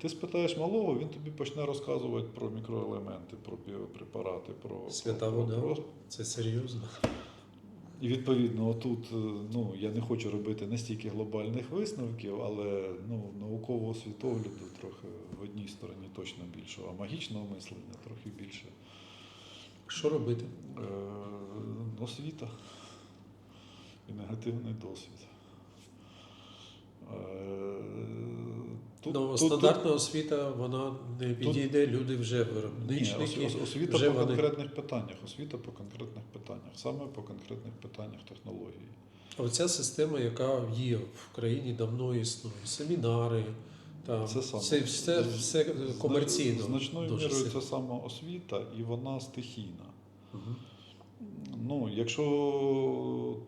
Ти спитаєш малого, він тобі почне розказувати про мікроелементи, про біопрепарати, про Свята вода. про- Це серйозно. І відповідно, отут е, ну, я не хочу робити настільки глобальних висновків, але ну, наукового світогляду трохи в одній стороні точно більше, а магічного мислення трохи більше. Що робити? Е, освіта і негативний досвід. Е, тут- ну, тут- стандартна освіта, вона не підійде, люди вже виробничники. ос- освіта вже по вони- конкретних питаннях. Освіта по конкретних питаннях, саме по конкретних питаннях технології. А Оця система, яка є в країні давно існує, семінари, там, Це саме. це все, все комерційно. Значною мірою це саме освіта, і вона стихійна. Мгм. Ну, якщо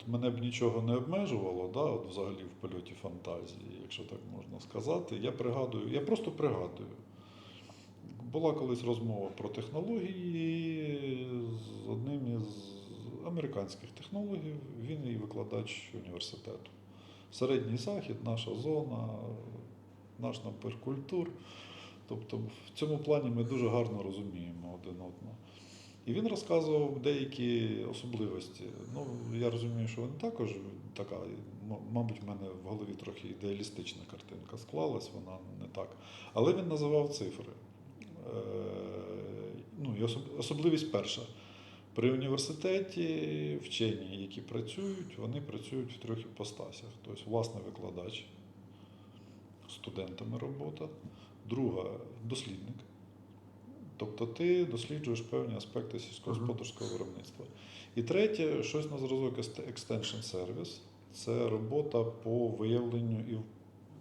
мене б нічого не обмежувало, да, от взагалі в польоті фантазії, якщо так можна сказати, я пригадую, я просто пригадую. Була колись розмова про технології з одним із американських технологів, він і викладач університету. Середній захід, наша зона, наш набір. Тобто в цьому плані ми дуже гарно розуміємо один одного. І він розказував деякі особливості. Ну, я розумію, що вони також така, мабуть, в мене в голові трохи ідеалістична картинка склалась, вона не так. Але він називав цифри. Е, ну, і особ- особливість перша. При університеті вчені, які працюють, вони працюють в трьох іпостасях. Тобто, власне, викладач, студентами робота, друга дослідник. Тобто ти досліджуєш певні аспекти сільськогосподарського виробництва. І третє, щось на зразок Extension Service. Це робота по виявленню і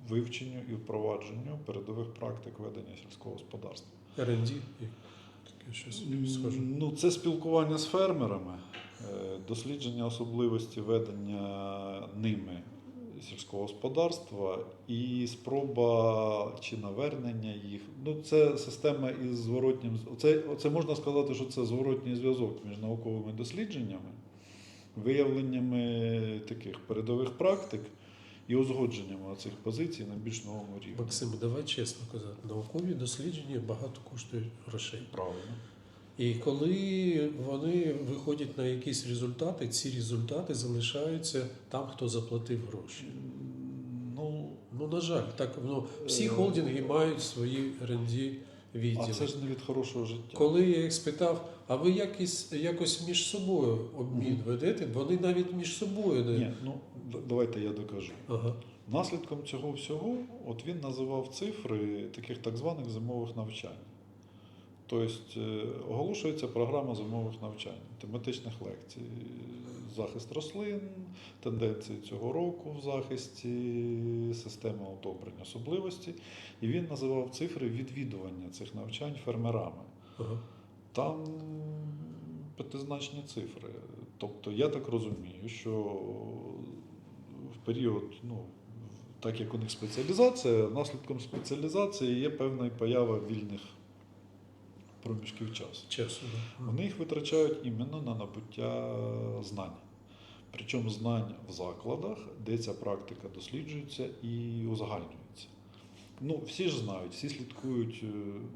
вивченню і впровадженню передових практик ведення сільського господарства. R&D, щось схоже. Ну, це спілкування з фермерами, е, дослідження особливості ведення ними сільського господарства і спроба чи навернення їх. Ну, це система із зворотнім. Це, це можна сказати, що це зворотній зв'язок між науковими дослідженнями, виявленнями таких передових практик і узгодженнями цих позицій на більш новому рівні. Максим, давай чесно казати, наукові дослідження багато коштують грошей. Правильно. І коли вони виходять на якісь результати, ці результати залишаються там, хто заплатив гроші. Ну, Ну, на жаль, так ну, всі Е, холдинги мають свої R&D а це ж не від хорошого життя. Коли я їх спитав, а ви якось, якось між собою обмін Мгм. ведете, вони навіть між собою не. Ні, ну давайте я докажу. Ага. Наслідком цього всього, от він називав цифри таких так званих зимових навчань. Тобто е, оголошується програма зимових навчань, тематичних лекцій, захист рослин, тенденції цього року в захисті, система одобрень особливості. І він називав цифри відвідування цих навчань фермерами. Ага. Там п'ятизначні цифри. Тобто я так розумію, що в період, ну, так як у них спеціалізація, наслідком спеціалізації є певна поява вільних проміжків часу. Часу. Да. Вони їх витрачають іменно на набуття знань. Причому знань в закладах, де ця практика досліджується і узагальнюється. Ну, всі ж знають, всі слідкують. е,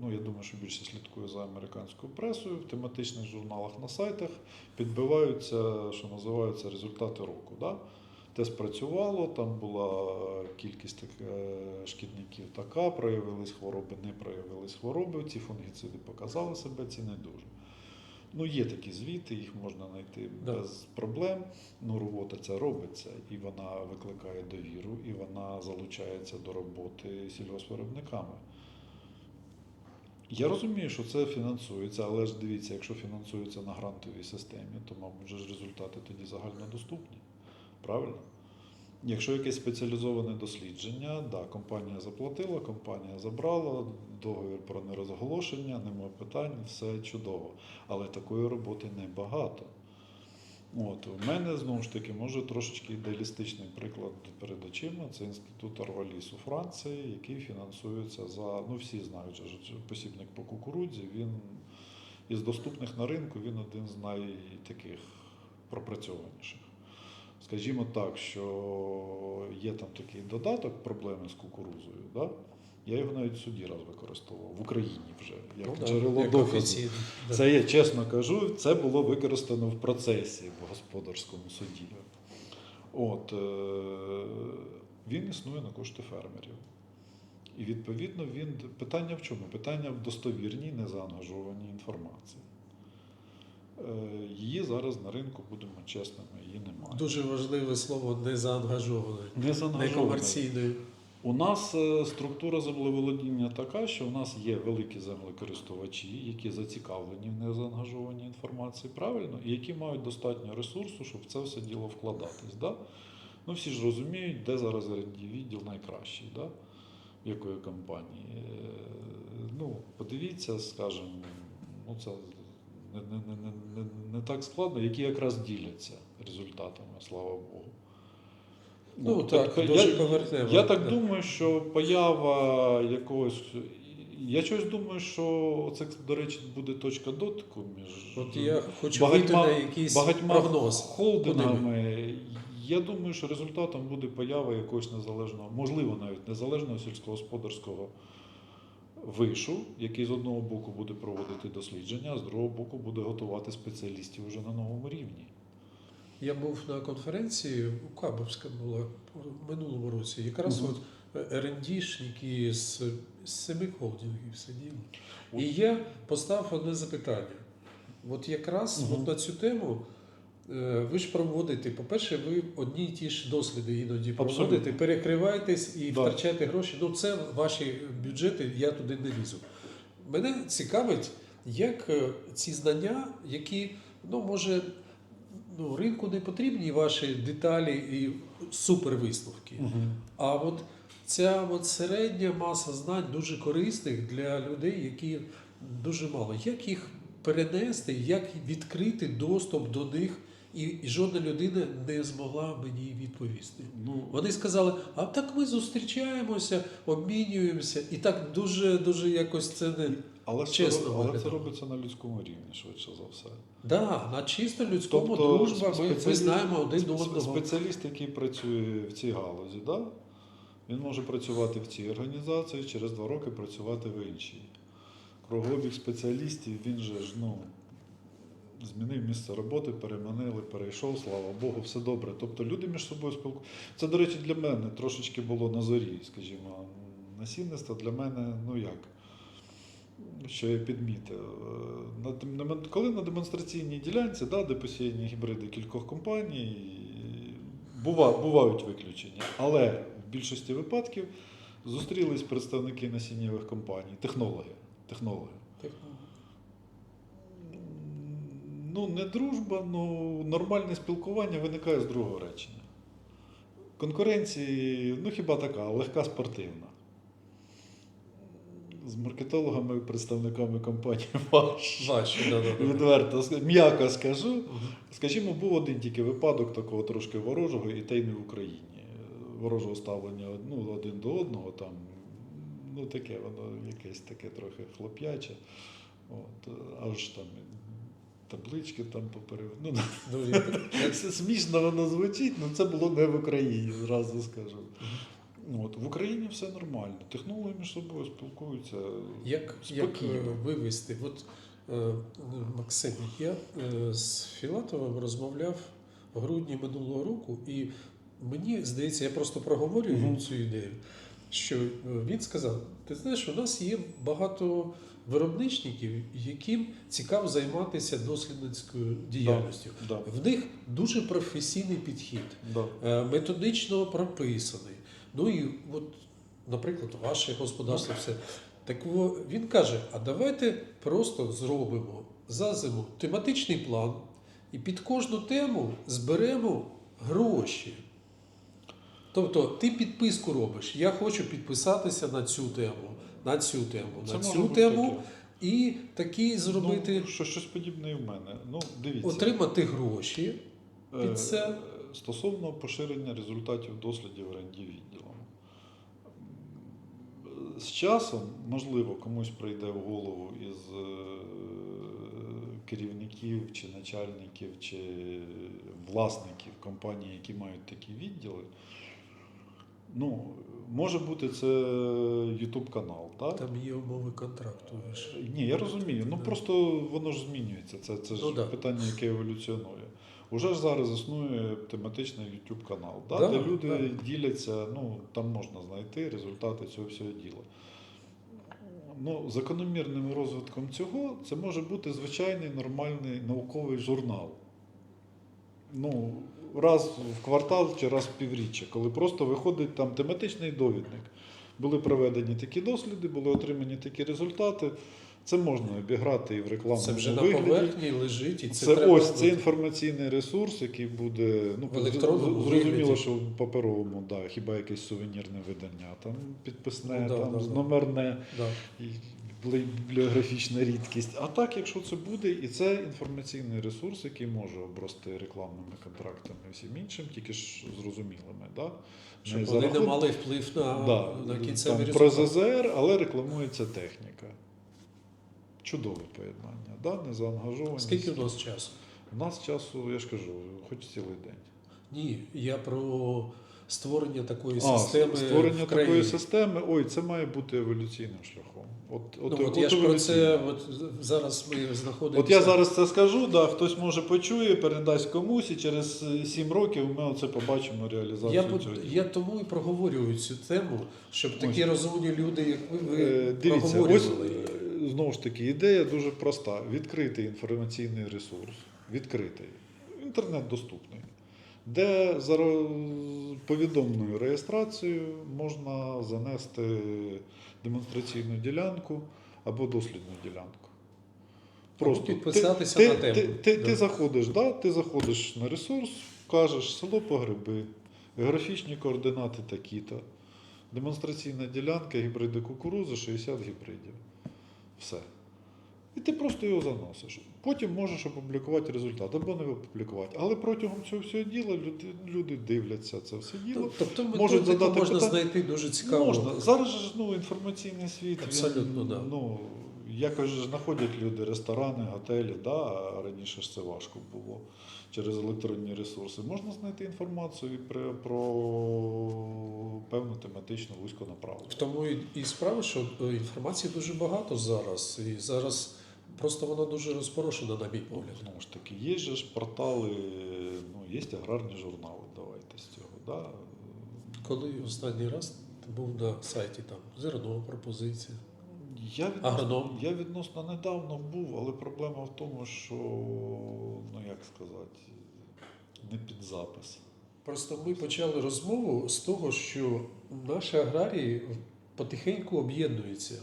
Ну, я думаю, що більше слідкує за американською пресою, в тематичних журналах на сайтах підбиваються, що називаються результати року. Да? Те спрацювало, там була кількість е, шкідників така, проявились хвороби, не проявились хвороби, ці фунгіциди показали себе, ці не дуже. Ну, є такі звіти, їх можна знайти Да. без проблем. Ну, робота ця робиться, і вона викликає довіру, і вона залучається до роботи сільгоспвиробниками. Я розумію, що це фінансується, але ж дивіться, якщо фінансується на грантовій системі, то, мабуть, ж результати тоді загальнодоступні. Правильно? Якщо якесь спеціалізоване дослідження, да, компанія заплатила, компанія забрала, договір про нерозголошення, нема питань, все чудово. Але такої роботи небагато. От, у мене знову ж таки може трошечки ідеалістичний приклад перед очима. Це інститут Арваліс у Франції, який фінансується за, ну всі знають, що посібник по кукурудзі. Він із доступних на ринку він один з найтаких пропрацьованіших. Скажімо так, що є там такий додаток проблеми з кукурузою. Да? Я його навіть в суді раз використовував в Україні вже як Ну, джерело як доказу. офіційно, да. Це я чесно кажу, це було використано в процесі в господарському суді. От, е, він існує на кошти фермерів. І відповідно він питання в чому? Питання в достовірній, незаангажованій інформації. Е, Її зараз на ринку, будемо чесними, її немає. Дуже важливе слово не заангажований, Не не заангажований. комерційний. У нас е, структура землеволодіння така, що у нас є великі землекористувачі, які зацікавлені в незаангажованій інформації, правильно, і які мають достатньо ресурсу, щоб в це все діло вкладатись. Да? Ну, всі ж розуміють, де зараз відділ найкращий, да? в якої компанії. Е, Ну, подивіться, скажімо, ну це не, не, не, не, так складно, які якраз діляться результатами, слава Богу. Ну, От, так, тобто дуже я, поверхнево, я так думаю, що поява якогось. Я щось думаю, що це, до речі, буде точка дотику між От я хочу багатьма- на якийсь багатьма прогноз. холдингами. Я думаю, що результатом буде поява якогось незалежного, можливо, навіть незалежного сільськогосподарського вишу, який з одного боку буде проводити дослідження, а з другого боку буде готувати спеціалістів вже на новому рівні. Я був на конференції у Кабовська була в минулому році. Якраз Мгм. от РНДшники з, з семи холдингів сиділи. От. І я поставив одне запитання. От якраз Мгм. от на цю тему е, ви ж проводите, по-перше, ви одні й ті ж досліди іноді проводите, Абсолютно. перекриваєтесь і Да. втрачаєте гроші. Ну, це ваші бюджети, я туди не лізу. Мене цікавить, як е, ці знання, які, ну, може, ну, ринку не потрібні ваші деталі і супервисновки. А от ця от середня маса знань дуже корисних для людей, які дуже мало. Як їх перенести, як відкрити доступ до них, і, жодна людина не змогла мені відповісти. Ну, Вони сказали: а так ми зустрічаємося, обмінюємося, і так дуже дуже якось це не але, чесно це, але це робиться на людському рівні, швидше за все. да, на чисто людському Тобто дружба. Ми, ми знаємо один спе- одного. Спеціаліст, який працює в цій галузі, да? він може працювати в цій організації, через два роки працювати в іншій. Кругообіг спеціалістів, він же ж ну, змінив місце роботи, переманили, перейшов, слава Богу, все добре. Тобто люди між собою спілкуються. Це, до речі, для мене трошечки було на зорі, скажімо, насінництво для мене, ну як, що я підмітив. Е, коли на демонстраційній ділянці, да, де посіяні гібриди кількох компаній, бува, бувають виключення, але в більшості випадків зустрілись представники насіннєвих компаній, технологи. технологи. Ну, не дружба, ну нормальне спілкування виникає з другого речення. Конкуренції, ну хіба така, легка спортивна. З маркетологами, представниками компанії ваш. Ваші, да, да, да. Відверто, м'яко скажу. Скажімо, був один тільки випадок такого трошки ворожого, і те й не в Україні. Ворожого ставлення ну, один до одного, там, ну таке воно якесь таке трохи хлоп'яче. От, аж там таблички там поперед. Ну, Ну, це смішно воно звучить, але це було не в Україні, зразу скажу. От, в Україні все нормально. Технологи між собою спілкуються. Як, як Спокійно. е, вивести? От, е, Максим, я е, з Філатовим розмовляв в грудні минулого року, і мені здається, я просто проговорюю Мгм. цю ідею, що він сказав: ти знаєш, у нас є багато виробничників, яким цікаво займатися дослідницькою діяльністю. Да, В них дуже професійний підхід. да. Е, методично прописаний. Ну і от, наприклад, ваше господарство все. Так він каже: а давайте просто зробимо за зиму тематичний план і під кожну тему зберемо гроші. Тобто ти підписку робиш. Я хочу підписатися на цю тему, на цю тему, Це на цю тему і такі зробити, Ну, що, щось подібне і в мене. Ну, дивіться. отримати гроші. Е, під це. Стосовно поширення результатів дослідів РНД відділом. З часом, можливо, комусь прийде в голову із е, керівників чи начальників, чи власників компаній, які мають такі відділи, Ну, може бути це YouTube канал, так? Там є умови контракту. ж. Ні, я розумію. Ну просто воно ж змінюється. Це, це ж Ну, да. питання, яке еволюціонує. Уже ж зараз існує тематичний YouTube канал, да, Да, де люди да. діляться, ну там можна знайти результати цього всього діла. Ну, закономірним розвитком цього це може бути звичайний нормальний науковий журнал. Ну, раз в квартал чи раз в півріччя, коли просто виходить там тематичний довідник. Були проведені такі досліди, були отримані такі результати. Це можна обіграти і в рекламному Це вже на поверхні лежить, і це, Це, треба ось це інформаційний ресурс, який буде ну В електронному зрозуміло, вигляді. що в паперовому, да, хіба якесь сувенірне видання, там підписне, Ну, да, там да, да. номерне Да. і бібліографічна рідкість. А так, якщо це буде, і це інформаційний ресурс, який може обрости рекламними контрактами і всім іншим, тільки ж зрозумілими, да? Щоб Не за не мали вплив на, да, на кінцевий там, про. ЗЗР, але рекламується техніка. Чудове поєднання, да? незаангажованість. Скільки у нас часу? У нас часу, я ж кажу, хоч цілий день. Ні, я про створення такої А, системи. створення в такої системи, ой, це має бути еволюційним шляхом. От, от, Ну, от я ж про це от зараз ми знаходимося. От я зараз це скажу, да, хтось може почує, передасть комусь, і через 7 років ми оце побачимо реалізацію Я, цього. я тому і проговорюю цю тему, щоб такі Ось. розумні люди, як ви, ви Е, Дивіться, ось проговорювали. е, знову ж таки, ідея дуже проста: відкритий інформаційний ресурс, відкритий, інтернет доступний, де за повідомною реєстрацією можна занести демонстраційну ділянку або дослідну ділянку. Або підписатися ти, на тему. Ти, ти, Да. ти заходиш, да? ти заходиш на ресурс, кажеш село Погреби, географічні координати такі-то, демонстраційна ділянка, гібриди кукурузи, 60 гібридів. Все. І ти просто його заносиш. Потім можеш опублікувати результат або не опублікувати. Але протягом цього всього діла люди, люди дивляться це все діло. Тобто можуть методику задати можна питання. знайти дуже цікаво. Можна. Зараз ж ну, інформаційний світ. Абсолютно, він, да. ну, якось ж знаходять люди ресторани, готелі, да, а раніше ж це важко було через електронні ресурси. Можна знайти інформацію і про, про певну тематичну вузьку направлену. В тому і, і справа, що е, інформації дуже багато зараз. І зараз просто вона дуже розпорошена, на мій погляд. Знову ж таки, є ж портали, ну, є аграрні журнали, давайте з цього. Да? Коли останній раз ти був на сайті там зерно, пропозиція. Я відносно, я відносно недавно був, але проблема в тому, що, ну як сказати, не під запис. Просто ми почали розмову з того, що наші аграрії потихеньку об'єднуються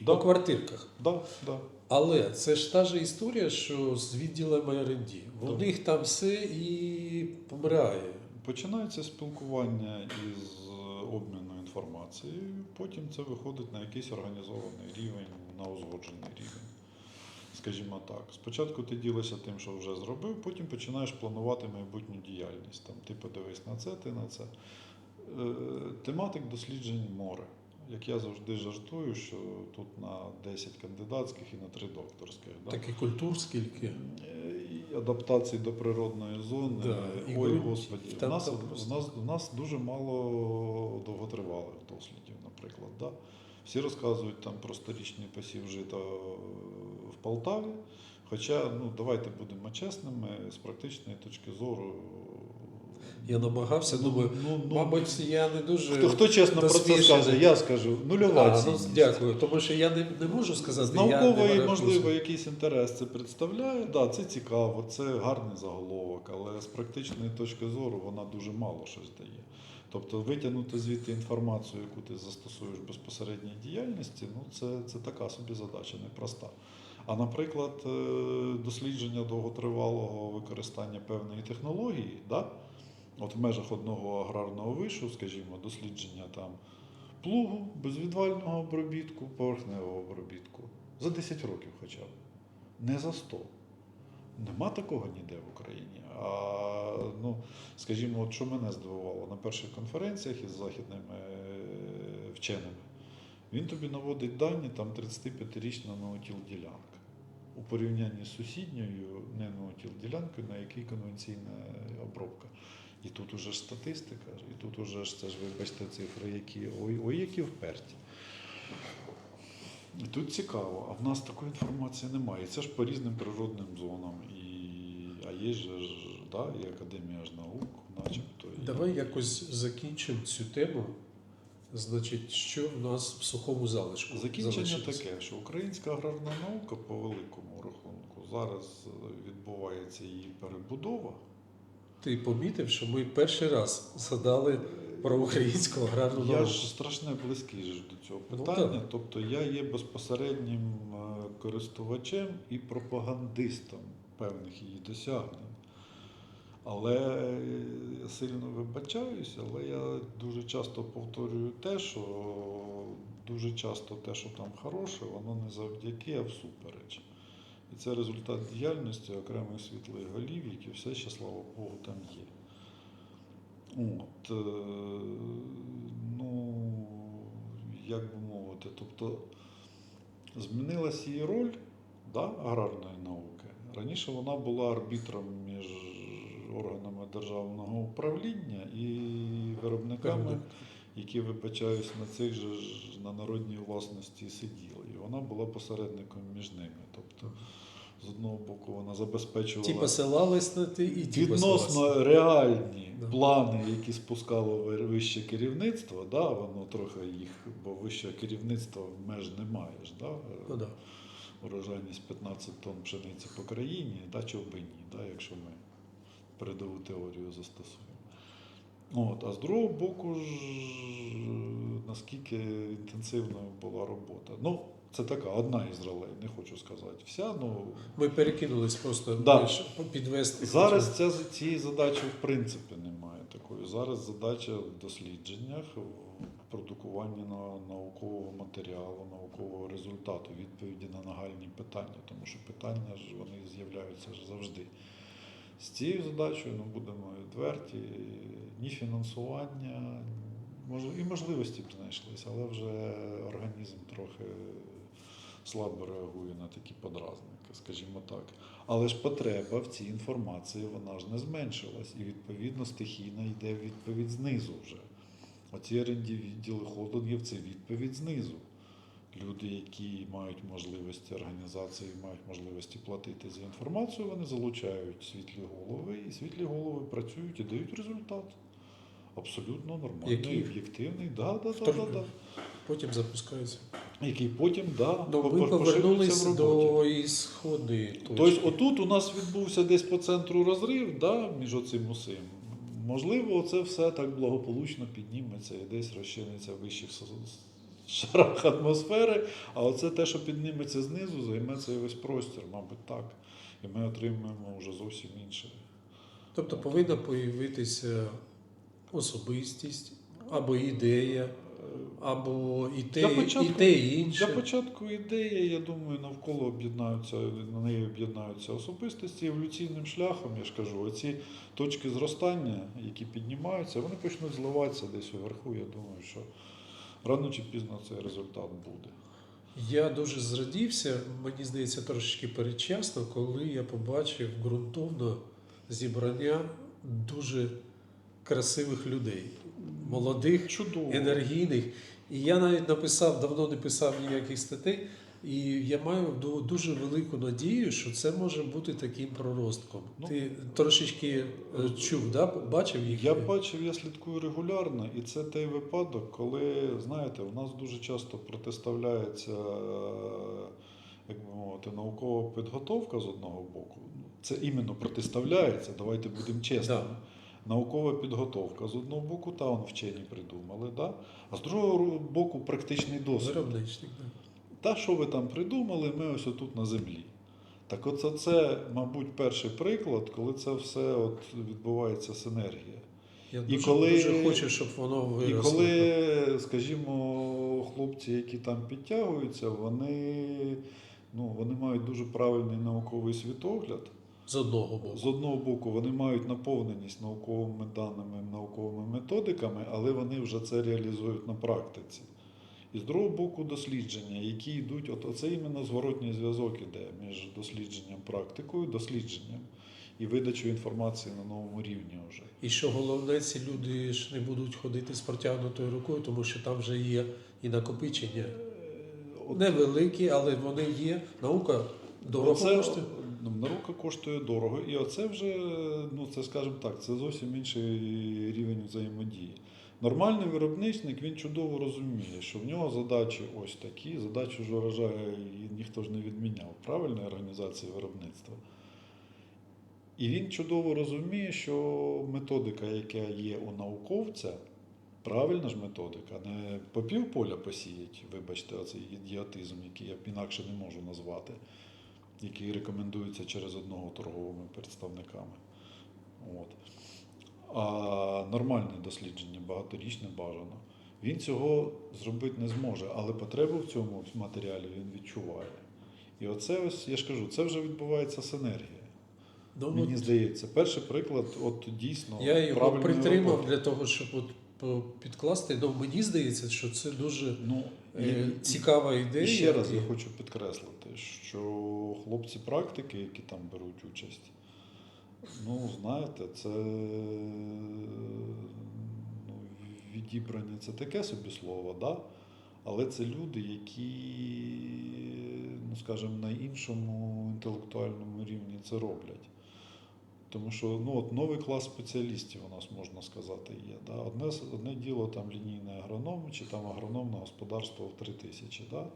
Да. по квартирках. Да, да. Але це ж та ж історія, що з відділами R&D. У них там все і помирає. Починається спілкування із обміну інформацією, потім це виходить на якийсь організований рівень, на узгоджений рівень. Скажімо так, спочатку ти ділишся тим, що вже зробив, потім починаєш планувати майбутню діяльність. Там, ти подивись на це, ти на це. Е, Тематик досліджень море. Як я завжди жартую, що тут на 10 кандидатських і на 3 докторських. Да? Так і культур скільки. І адаптації до природної зони. Да, і Ой, ґрунтів, господі, там нас, просто. нас, у нас дуже мало довготривалих дослідів, наприклад. Да? Всі розказують там про сторічний посів жита в Полтаві. Хоча, ну, давайте будемо чесними, з практичної точки зору. Я намагався, думаю, ну, ну, мабуть, я не дуже. хто, хто чесно про це скаже, я скажу, нульова А, ну, дякую, тому що я не, не можу сказати. З я не наукової, варіант можливо, якийсь інтерес це представляє. Да, це цікаво, це гарний заголовок, але з практичної точки зору вона дуже мало щось дає. Тобто витягнути звідти інформацію, яку ти застосуєш в безпосередній діяльності, ну це, це така собі задача непроста. А наприклад, е, дослідження довготривалого використання певної технології, да? От в межах одного аграрного вишу, скажімо, дослідження там плугу, безвідвального обробітку, поверхневого обробітку. За 10 років хоча б. Не за 100. Нема такого ніде в Україні. А, ну, скажімо, от що мене здивувало на перших конференціях із західними е, вченими, він тобі наводить дані там 35-річна наутіл ділянка. У порівнянні з сусідньою не наутіл ділянкою, на якій конвенційна обробка. І тут уже ж статистика, і тут уже ж це ж, вибачте, цифри, які ой, ой, які вперті. І тут цікаво, а в нас такої інформації немає. І це ж по різним природним зонам. І, а є ж да, і Академія ж наук, начебто. І, Давай якось закінчимо цю тему. Значить, що в нас в сухому залишку? Закінчення залишилось? таке, що українська аграрна наука по великому рахунку зараз відбувається її перебудова. Ти помітив, що ми перший раз згадали про українську аграрну Я ж страшне близький ж до цього Ну, питання. так. тобто я є безпосереднім е, користувачем і пропагандистом певних її досягнень. Але я сильно вибачаюся, але я дуже часто повторюю те, що дуже часто те, що там хороше, воно не завдяки, а всупереч. І це результат діяльності окремих світлих голів, які все ще, слава Богу, там є. От, е, ну, як би мовити, тобто змінилася її роль да, аграрної науки. Раніше вона була арбітром між органами державного управління і виробниками, які, вибачаюсь, на цих же ж на народній власності сиділи. І вона була посередником між ними. Тобто, з одного боку, вона забезпечувала Ті посилались на ти і ті посилались. відносно реальні Да. плани, які спускало вище керівництво, да, воно трохи їх, бо вищого керівництва меж немає ж, да, Ну, да. урожайність 15 тонн пшениці по країні, да, Бені, да, якщо ми передову теорію застосуємо. От, а з другого боку ж, наскільки інтенсивною була робота. Ну, це така одна із ролей, не хочу сказати вся, ну Ми перекинулись просто Да. підвести. Зараз ця, цієї задачі в принципі немає такої. Зараз задача в дослідженнях, в продукуванні на- наукового матеріалу, наукового результату, відповіді на нагальні питання, тому що питання ж вони з'являються ж завжди. З цією задачею, ну будемо відверті, ні фінансування, і можливості б знайшлися, але вже організм трохи слабо реагує на такі подразники, скажімо так. Але ж потреба в цій інформації вона ж не зменшилась, і відповідно стихійно йде відповідь знизу вже. Оці оренді відділи холдингів це відповідь знизу. Люди, які мають можливості організації, мають можливості платити за інформацію, вони залучають світлі голови, і світлі голови працюють і дають результат. Абсолютно нормальний, Який? об'єктивний, да, да, да, да, да. Потім запускаються. який потім да, Ну, по- ми поширюється повернулись в роботі. до точки. Тобто, отут у нас відбувся десь по центру розрив да, між оцим усім. Можливо, це все так благополучно підніметься і десь розчиниться в вищих шарах атмосфери, а оце те, що підніметься знизу, займе цей весь простір, мабуть, так. І ми отримаємо вже зовсім інше. Тобто повинна появитися особистість або ідея, або і те, початку- і, те, і інше. Для початку ідеї, я думаю, навколо об'єднаються, на неї об'єднаються особистості еволюційним шляхом, я ж кажу, оці точки зростання, які піднімаються, вони почнуть зливатися десь уверху. Я думаю, що рано чи пізно цей результат буде. Я дуже зрадівся, мені здається, трошечки передчасно, коли я побачив ґрунтовно зібрання дуже красивих людей, молодих, Чудово. енергійних. І я навіть написав, давно не писав ніяких статей, і я маю ду- дуже велику надію, що це може бути таким проростком. Ну, Ти трошечки е, чув, да? бачив їх? Я бачив, я слідкую регулярно, і це той випадок, коли, знаєте, в нас дуже часто протиставляється, е, як би мовити, наукова підготовка з одного боку. Це іменно протиставляється, давайте будемо чесними. Да. Наукова підготовка з одного боку, та он вчені придумали, да? а з другого боку практичний досвід. Виробничник. да. Та, що ви там придумали, ми ось отут на землі. Так оце це, мабуть, перший приклад, коли це все от відбувається синергія. Я І дуже, коли- дуже хочу, щоб воно І коли, скажімо, хлопці, які там підтягуються, вони, ну, вони мають дуже правильний науковий світогляд. З одного боку. З одного боку, вони мають наповненість науковими даними, науковими методиками, але вони вже це реалізують на практиці. І з другого боку, дослідження, які йдуть, от оце іменно зворотній зв'язок іде між дослідженням практикою, дослідженням. і видачу інформації на новому рівні вже. І що головне, ці люди ж не будуть ходити з протягнутою рукою, тому що там вже є і накопичення. От Невеликі, але вони є. Наука дорого Оце, коштує. Наука коштує дорого, і оце вже, ну це скажімо так, це зовсім інший рівень взаємодії. Нормальний виробничник він чудово розуміє, що в нього задачі ось такі, задачу ж і ніхто ж не відміняв правильної організації виробництва. І він чудово розуміє, що методика, яка є у науковця, правильна ж методика, не по півполя посіять, вибачте, оцей ідіотизм, який я інакше не можу назвати, який рекомендується через одного торговими представниками. От. А нормальне дослідження, багаторічне бажано. Він цього зробити не зможе, але потребу в цьому матеріалі він відчуває. І оце ось, я ж кажу, це вже відбувається синергія. Ну, Мені от здається, перший приклад, от дійсно я його притримав роботи. для того, щоб от підкласти. Ну, мені здається, що це дуже Ну, е, і- цікава І ідея. ще раз і- я хочу підкреслити, що хлопці практики, які там беруть участь, ну, знаєте, це ну, відібрані це таке собі слово, да? але це люди, які, ну, скажімо, на іншому інтелектуальному рівні це роблять. Тому що ну, от новий клас спеціалістів у нас, можна сказати, є. Да? Одне, одне діло там лінійний агроном чи там агрономне господарство в 3000. Да?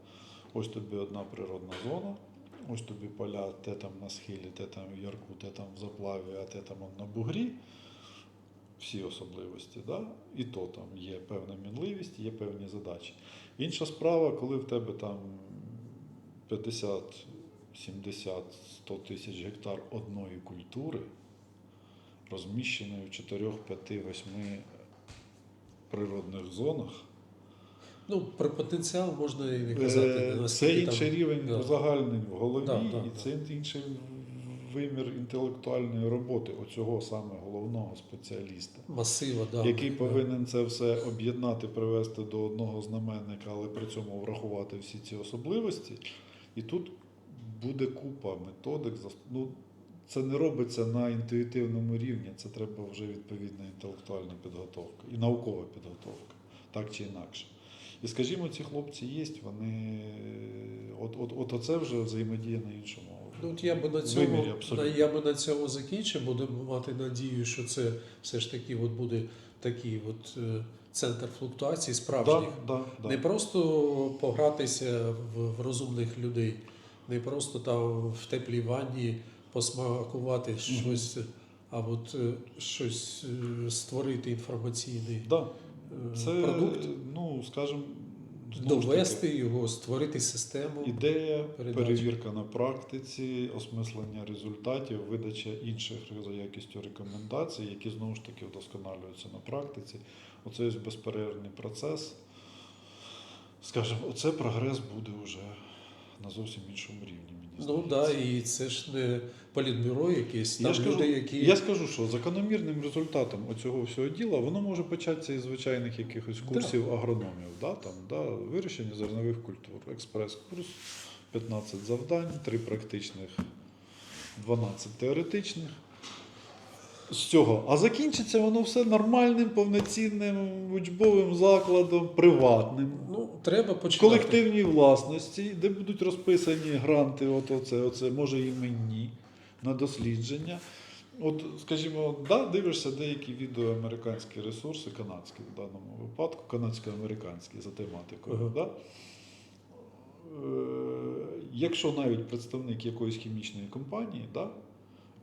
Ось тобі одна природна зона, ось тобі поля, те там на схилі, те там в ярку, те там в заплаві, а те там на бугрі. Всі особливості, да? і то там є певна мінливість, є певні задачі. Інша справа, коли в тебе там 50, 70, 100 тисяч гектар одної культури, розміщеної в 4, 5, 8 природних зонах, Ну, про потенціал можна і не казати. Е, наскільки Це там- інший рівень да. узагальнень в голові, Да, да, і да. це інший вимір інтелектуальної роботи оцього саме головного спеціаліста, масива, да. який Да. повинен це все об'єднати, привести до одного знаменника, але при цьому врахувати всі ці особливості. І тут буде купа методик. Ну, це не робиться на інтуїтивному рівні, це треба вже відповідна інтелектуальна підготовка і наукова підготовка, так чи інакше. І скажімо, ці хлопці є, вони от, от, от оце вже взаємодія на іншому. Ну, от я би на цьому, Вимірі, я би на цьому закінчив, будемо мати надію, що це все ж таки от буде такий от, е, центр флуктуації справжніх. Да, да, да. Не просто погратися в, в розумних людей, не просто там в теплій ванні посмакувати щось, а от е, щось е, створити інформаційний Да. Е, Це, продукт, ну, скажімо, довести таки, його, створити систему. Ідея, Передачі. перевірка на практиці, осмислення результатів, видача інших за якістю рекомендацій, які знову ж таки вдосконалюються на практиці. Оце безперервний процес. Скажімо, оце прогрес буде вже на зовсім іншому рівні. Мені Ну так, да, і це ж не політбюро якесь, там Я люди, кажу, які. я скажу, що закономірним результатом оцього всього діла воно може початися із звичайних якихось Да. курсів агрономів, да, там, да, вирішення зернових культур, експрес-курс, 15 завдань, 3 практичних, 12 теоретичних. З цього. А закінчиться воно все нормальним, повноцінним учбовим закладом, приватним. Ну, треба починати. колективній власності, де будуть розписані гранти, от оце, оце, може і мені на дослідження. От, скажімо, да, дивишся деякі відео американські ресурси, канадські в даному випадку, канадсько-американські за тематикою. Ага. Да? Е, Якщо навіть представник якоїсь хімічної компанії, да,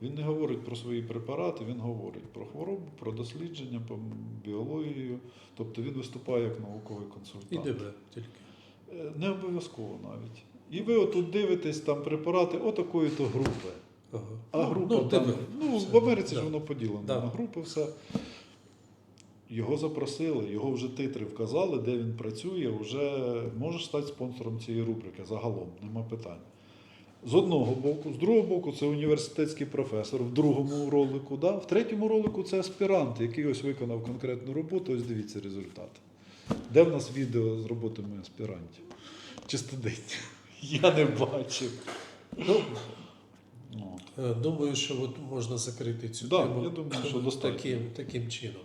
він не говорить про свої препарати, він говорить про хворобу, про дослідження, про біологію, тобто він виступає як науковий консультант. І. ДБ тільки. Е, Не обов'язково навіть. І ви отут дивитесь там препарати отакої-то групи. Ага. А Ну, група ну, там, ну, в Америці Да. ж воно поділено Да. на групи, все. Його запросили, його вже титри вказали, де він працює, вже можеш стати спонсором цієї рубрики загалом, нема питань. З одного боку, з другого боку, це університетський професор в другому ролику. Да? В третьому ролику це аспірант, який ось виконав конкретну роботу. Ось дивіться результат. Де в нас відео з роботами аспірантів чи студентів? Я не бачив. Ну, Ну. Е, Думаю, що от можна закрити цю Да, тему я думаю, що таким, таким чином.